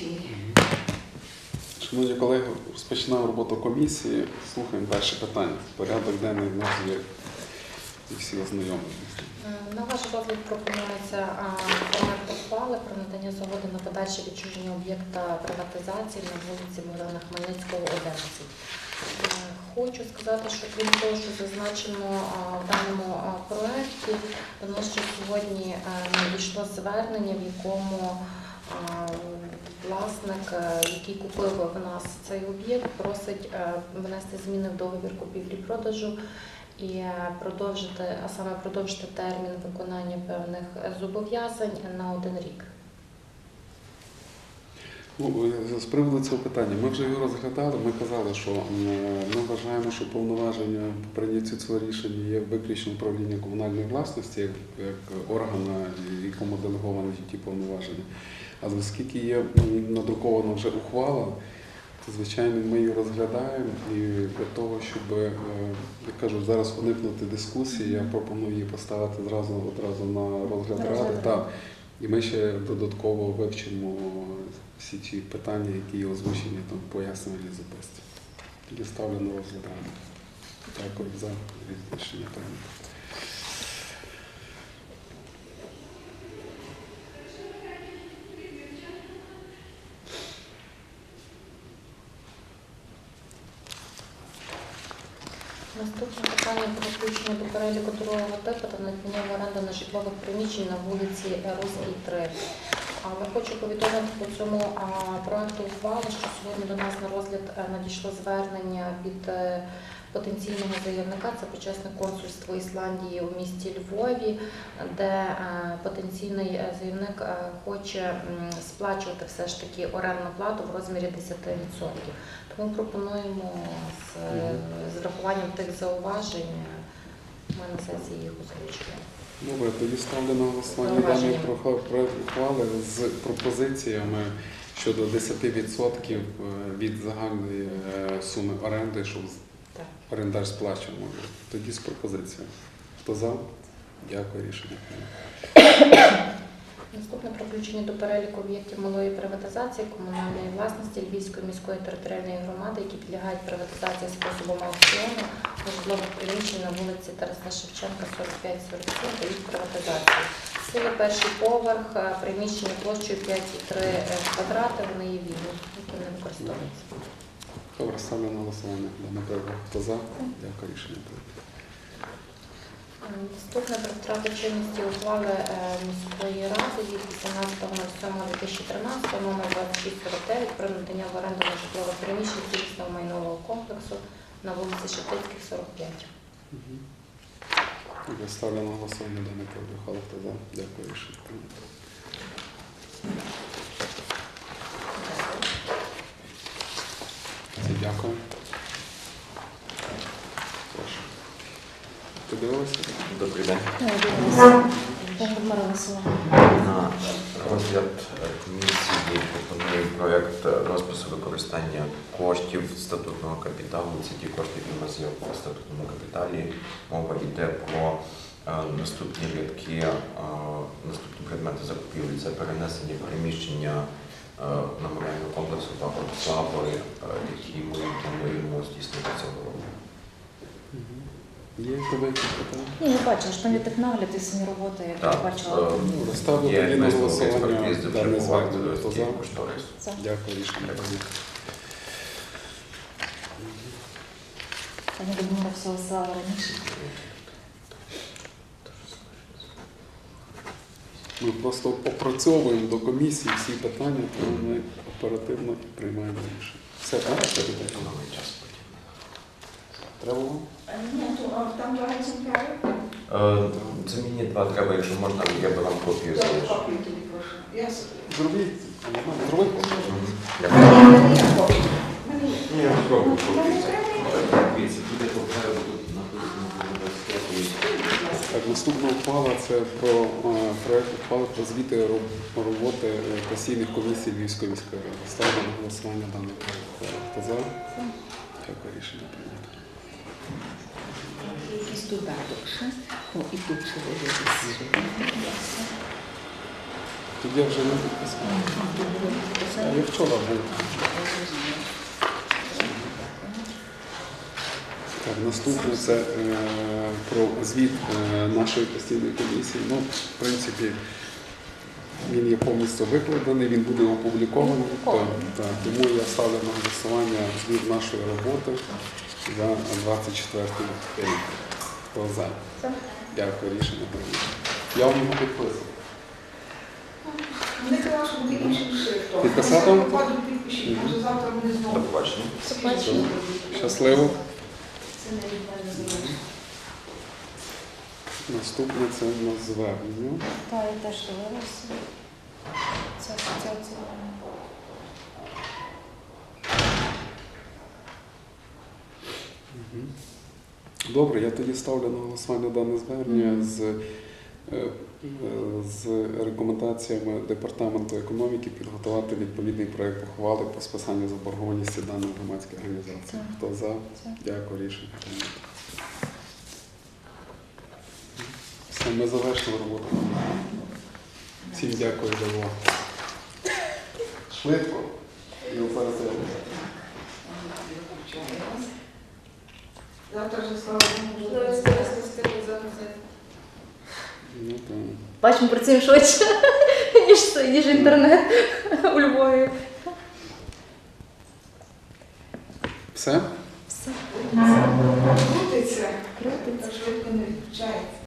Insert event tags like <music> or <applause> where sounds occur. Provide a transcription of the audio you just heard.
ефірі. Шановні колеги, розпочинаємо роботу комісії. Слухаємо далі питання. Порядок денний в нас є і всі ознайомлені. Е, На ваш розгляд пропонується проект ухвали про надання згоди на подальше відчуження об'єкта приватизації на вулиці Богдана Хмельницького, 11. Е, Хочу сказати, що крім того, що зазначено в даному а, проекті, тому що сьогодні е, надійшло звернення, в якому власник, е, який купив в нас цей об'єкт, просить е, внести зміни в договір купівлі-продажу і е, продовжити, а саме продовжити термін виконання певних е, зобов'язань на один рік. Ну, з приводу цього питання, ми вже його розглядали. Ми казали, що ми вважаємо, що повноваження по прийняттю цього рішення є виключно управління комунальної власності, як органа, якому делеговані ті повноваження. А оскільки є надрукована вже ухвала, то звичайно ми її розглядаємо і для того, щоб е, я кажу, зараз уникнути дискусії, я пропоную її поставити зразу одразу на розгляд ради. Так. І ми ще додатково вивчимо всі ті питання, які є озвучені там в пояснювальній записці. Тоді ставлю на розгляд ради. Дякую за рішення прийнято. Наступне питання про включення до переліку другого типу та надання в оренду на житлових приміщень на вулиці Руській 3. Але хочу повідомити по цьому проекту ухвали, що сьогодні до нас на розгляд е, надійшло звернення від е, потенційного заявника. Це почесне консульство Ісландії у місті Львові, де е, потенційний заявник хоче сплачувати все ж таки орендну плату в розмірі 10%. Тому пропонуємо з, з врахуванням тих зауважень. Ми на сесії їх озвучуємо. Добре, тоді ставлю на голосування даний прохо- ухвали з пропозиціями щодо 10% від загальної е, суми оренди, щоб орендар сплачував. Тоді з пропозицією. Хто за? Дякую, рішення. Наступне про включення до переліку об'єктів малої приватизації комунальної власності Львівської міської територіальної громади, які підлягають приватизації способом аукціону житлових приміщень на вулиці Тараса Шевченка, 45-47 та їх приватизації. Є перший поверх, е, приміщення площею 5,3 квадрати, вони є вільні, які не використовуються. Добре, ставлю на голосування. Право. Хто за? Дякую, рішення прийнято. Наступне про втрату чинності ухвали е, міської ради від 18.07.2013 номер 2649 про надання в оренду на житлове приміщення цілісного майнового комплексу на вулиці Шептицьких, 45. Мгм. Добре, ставлю на голосування право. Хто за? Дякую, рішення прийнято. Це дякую. Прошу. Ти дивилася? Добрий день. На розгляд комісії пропоную проєкт розпису використання коштів статутного капіталу. Це ті кошти, які у нас є в статутному капіталі. Мова йде про е, наступні рядки, е, наступні предмети закупівлі. Це перенесення приміщення е, меморіального комплексу Павла Слави, які ми плануємо здійснити цього року. Є якісь питання? Ні, не бачила, що там є технагляд і самі роботи, як я бачила. е, Ну, ставлю Є тоді на висновок голосування експертизи звернення. бувають Хто за? такий кошторис. Це. Дякую, рішення прийнято. Я не думала всього села раніше. Ми просто опрацьовуємо до комісії всі питання, тому ми оперативно приймаємо рішення. Все, так? Це питання? Час. Треба вам? Ні, то там багато проект. Е, Це мені два треба, якщо можна, я би вам копію залишу. копію тоді прошу. Я Зробіть. Зробіть. Дякую. Ні, в мене є копія. Мене є. Ні, я спробую Ну, копію. треба. Дивіться, тут я попереду тут написано. Так, наступна ухвала це про е, проект ухвали про звіти роб- роботи е, постійних комісій Львівської міської ради. Ставимо на голосування даний проект. ухвали. Хто за? Дякую, рішення прийнято. Ще. О, і тут ще. Тоді я вже не підписав. Я вчора був. Так, наступне це е, про звіт е, нашої постійної комісії. Ну, в принципі, він є повністю викладений, він буде опублікований. Так, так, тому я ставлю на голосування звіт нашої роботи за 24 рік. Хто за? Дякую, рішення прийнято. Я вам його підписую. Вони казали, що буде іншим шрифтом. Підписати? Підпишіть, може завтра вони знову. Побачення. Щасливо. Це не. Наступне це у нас звернення. Так, я теж дивилася. Це асоціація. Добре, я тоді ставлю на голосування дане звернення з, е, з рекомендаціями департаменту економіки підготувати відповідний проект ухвали по списанню заборгованості даної громадської організації. Хто за? Дякую, рішення. Прийнято. Ми завершили роботу. Всім дякую за увагу. Швидко і оперативно. Завтра вже слава Богу. вже Ну, так. Бачимо, працюємо швидше, <laughs> ніж, ніж інтернет у Львові. Все? Все. Крутиться. Крутиться. Так швидко не відключається.